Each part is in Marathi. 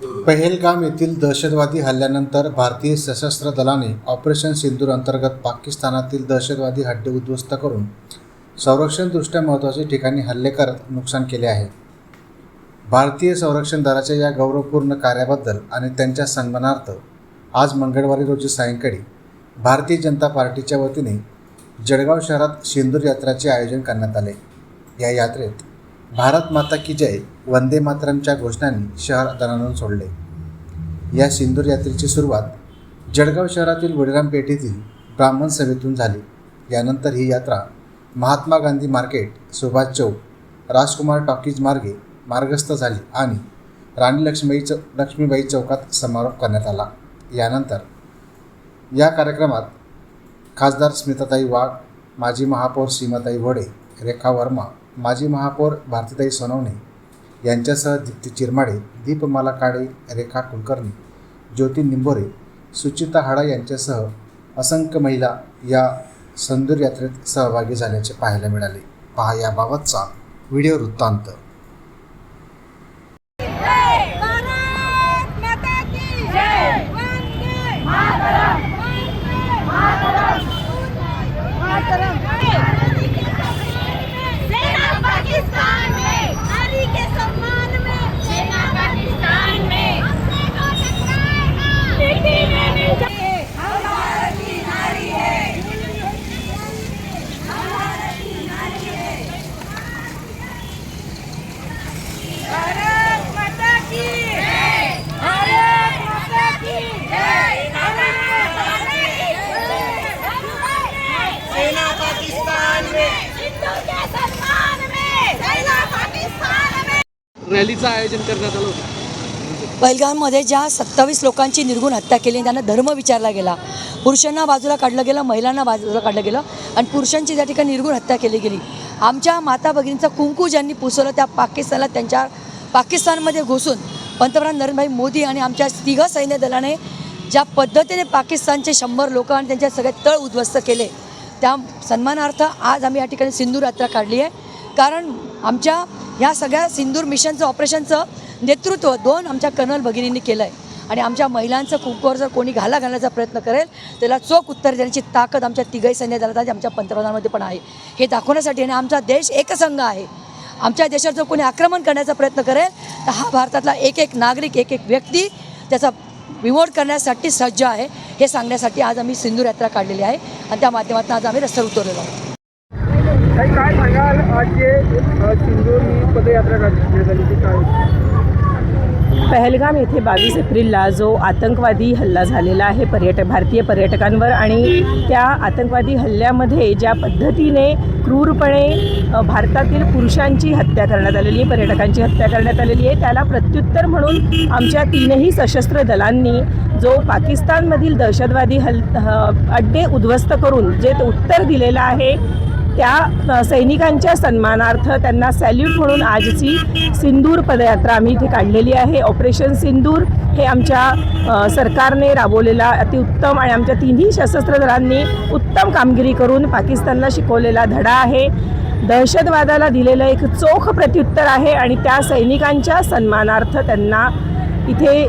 पहेलगाम येथील दहशतवादी हल्ल्यानंतर भारतीय सशस्त्र दलाने ऑपरेशन सिंदूर अंतर्गत पाकिस्तानातील दहशतवादी हड्डे उद्ध्वस्त करून संरक्षणदृष्ट्या महत्त्वाच्या ठिकाणी हल्ले करत नुकसान केले आहे. भारतीय संरक्षण दलाच्या या गौरवपूर्ण कार्याबद्दल आणि त्यांच्या सन्मानार्थ आज मंगळवारी रोजी सायंकाळी भारतीय जनता पार्टीच्या वतीने जळगाव शहरात सिंदूर यात्राचे आयोजन करण्यात आले. या यात्रेत भारत माता की जय वंदे मातरमच्या घोषणांनी शहर दणाणून सोडले. या सिंदूर यात्रेची सुरुवात जळगाव शहरातील वडिराम पेठेतील ब्राह्मण सभेतून झाली. यानंतर ही यात्रा महात्मा गांधी मार्केट सुभाष चौक राजकुमार टॉकीज मार्गे मार्गस्थ झाली आणि राणी लक्ष्मीबाई चौ लक्ष्मीबाई चौकात समारोप करण्यात आला. यानंतर या कार्यक्रमात खासदार स्मिताताई वाघ माजी महापौर सीमाताई वडे रेखा वर्मा माजी महापौर भारतीताई सोनवणे यांच्यासह दीप्ती चिरमाडे दीपमाला काळे रेखा कुलकर्णी ज्योती निंबोरे सुचिता हाडा यांच्यासह असंख्य महिला या संदूर यात्रेत सहभागी झाल्याचे पाहायला मिळाले. पहा याबाबतचा व्हिडिओ वृत्तांत भारत माता की जय वंदे मातरम वंदे मातरम मातरम सेना पाकिस्तान में नारी के सम्मान में सेना पाकिस्तान में अपने को टकराएगा मिट्टी में मिल जाए हम भारत की नारी है हम भारत की नारी है भारत माता की जय भारत माता की जय सेना पाकिस्तान में हिंदू के सम्मान में सेना पाकिस्तान में रॅलीचं आयोजन करण्यात आलं होतं. पहिलगाममध्ये ज्या सत्तावीस लोकांची निर्गुण हत्या केली त्यांना धर्म विचारला गेला. पुरुषांना बाजूला काढलं गेलं महिलांना बाजूला काढलं गेलं आणि पुरुषांची त्या ठिकाणी निर्गुण हत्या केली गेली. आमच्या माता भगिनींचा कुंकू ज्यांनी पुसवलं त्या पाकिस्तानला त्यांच्या पाकिस्तानमध्ये घुसून पंतप्रधान नरेंद्रभाई मोदी आणि आमच्या तिघं सैन्य दलाने ज्या पद्धतीने पाकिस्तानचे शंभर लोक आणि त्यांच्या सगळे तळ उद्ध्वस्त केले त्या सन्मानार्थ आज आम्ही या ठिकाणी सिंधू यात्रा काढली आहे. कारण आमच्या ह्या सगळ्या सिंदूर मिशनचं ऑपरेशनचं नेतृत्व दोन आमच्या कर्नल भगिनींनी केलं आहे आणि आमच्या महिलांचं कुंकूवर जर कोणी घाला घालण्याचा प्रयत्न करेल त्याला चोख उत्तर देण्याची ताकद आमच्या तिघही सैन्य दलात आहे, आमच्या पंतप्रधानामध्ये पण आहे. हे दाखवण्यासाठी आणि आमचा देश एकसंघ आहे. आमच्या देशात जर कोणी आक्रमण करण्याचा प्रयत्न करेल तर हा भारतातला एक एक नागरिक एक एक व्यक्ती त्याचा विमोड करण्यासाठी सज्ज आहे. हे सांगण्यासाठी आज आम्ही सिंदूर यात्रा काढलेली आहे. आणि त्या माध्यमातून आज आम्ही रस्त्यावर उतरलेलो आहोत. काही काय सांगाल? आज जे पदयात्रा काढण्यात ती काय पहलगाम येथे बावीस एप्रिलला जो आतंकवादी हल्ला झालेला आहे पर्यटक भारतीय पर्यटकांवर आणि त्या आतंकवादी हल्ल्यामध्ये ज्या पद्धतीने क्रूरपणे भारतातील पुरुषांची हत्या करण्यात आलेली आहे पर्यटकांची हत्या करण्यात आलेली आहे त्याला प्रत्युत्तर म्हणून आमच्या तीनही सशस्त्र दलांनी जो पाकिस्तानमधील दहशतवादी हल अड्डे उद्ध्वस्त करून जे उत्तर दिलेलं आहे त्या सैनिकांच्या सन्मानार्थ त्यांना सॅल्यूट म्हणून आजची सिंदूर पदयात्रा आम्ही इथे काढलेली आहे. ऑपरेशन सिंदूर हे आमच्या सरकारने राबवलेला अतिउत्तम आणि आमच्या तिन्ही सशस्त्र दलांनी उत्तम कामगिरी करून पाकिस्तानला शिकवलेला धडा आहे. दहशतवादाला दिलेलं एक चोख प्रत्युत्तर आहे आणि त्या सैनिकांच्या सन्मानार्थ त्यांना इथे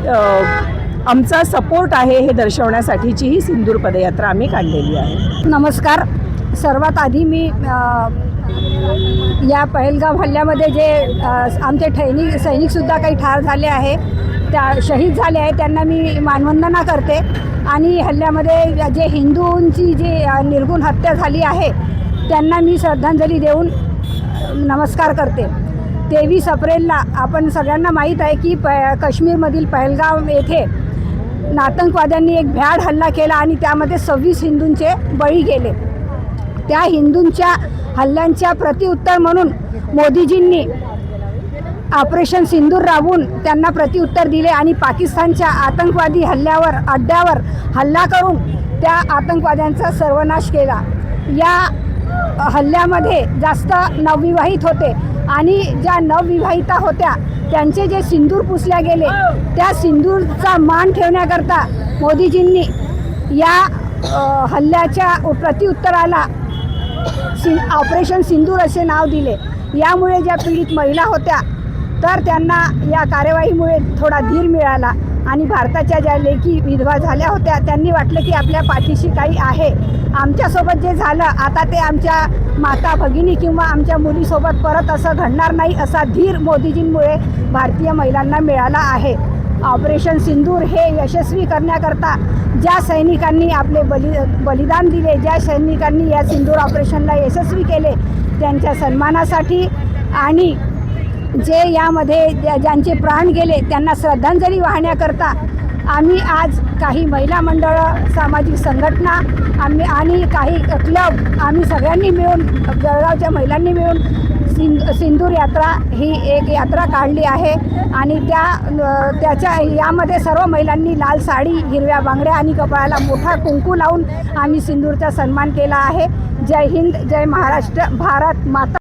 आमचा सपोर्ट आहे हे दर्शवण्यासाठीची ही सिंदूर पदयात्रा आम्ही काढलेली आहे. नमस्कार. सर्वात आधी मी या पहलगाव हल्ल्यामध्ये जे आमचे ठैनिक सैनिकसुद्धा काही ठार झाले आहे त्या शहीद झाले आहे त्यांना मी मानवंदना करते. आणि हल्ल्यामध्ये जे हिंदूंची जी निर्गुण हत्या झाली आहे त्यांना मी श्रद्धांजली देऊन नमस्कार करते. तेवीस एप्रिलला आपण सगळ्यांना माहीत आहे की प काश्मीरमधील पहलगाव येथे आतंकवाद्यांनी एक भ्याड हल्ला केला आणि त्यामध्ये सव्वीस हिंदूंचे बळी गेले. त्या हिंदूंच्या हल्ल्यांच्या प्रतिउत्तर म्हणून मोदीजींनी ऑपरेशन सिंदूर राबवून त्यांना प्रतिउत्तर दिले आणि पाकिस्तानच्या आतंकवादी हल्ल्यावर अड्ड्यावर हल्ला करून त्या आतंकवाद्यांचा सर्वनाश केला. या हल्ल्यामध्ये जास्त नवविवाहित होते आणि ज्या नवविवाहिता होत्या त्यांचे जे सिंदूर पुसल्या गेले त्या सिंदूरचा मान ठेवण्याकरता मोदीजींनी या हल्ल्याच्या प्रतिउत्तराला सि ऑपरेशन सिंदूर असे नाव दिले. यामुळे ज्या पीडित महिला होत्या तर त्यांना या कार्यवाहीमुळे थोडा धीर मिळाला आणि भारताच्या ज्या लेखी विधवा झाल्या होत्या त्यांनी वाटलं की आपल्या पाठीशी काही आहे. आमच्यासोबत जे झालं आता ते आमच्या माता भगिनी किंवा आमच्या मुलीसोबत परत असं घडणार नाही असा धीर मोदीजींमुळे भारतीय महिलांना मिळाला आहे. ऑपरेशन सिंदूर हे यशस्वी करण्याकरता ज्या सैनिकांनी आपले बलि बलिदान दिले ज्या सैनिकांनी या सिंदूर ऑपरेशनला यशस्वी केले त्यांच्या सन्मानासाठी आणि जे यामध्ये ज्या ज्यांचे प्राण गेले त्यांना श्रद्धांजली वाहण्याकरता आम्ही आज काही महिला मंडळं सामाजिक संघटना आम्ही आणि काही क्लब आम्ही सगळ्यांनी मिळून जळगावच्या महिलांनी मिळून सिंध सिंदूर यात्रा ही एक यात्रा काढली आहे आणि त्या त्याच्या यामध्ये सर्व महिलांनी लाल साडी हिरव्या बांगड्या आणि कपाळाला मोठा कुंकू लावून आम्ही सिंदूरचा सन्मान केला आहे. जय हिंद जय महाराष्ट्र भारत माता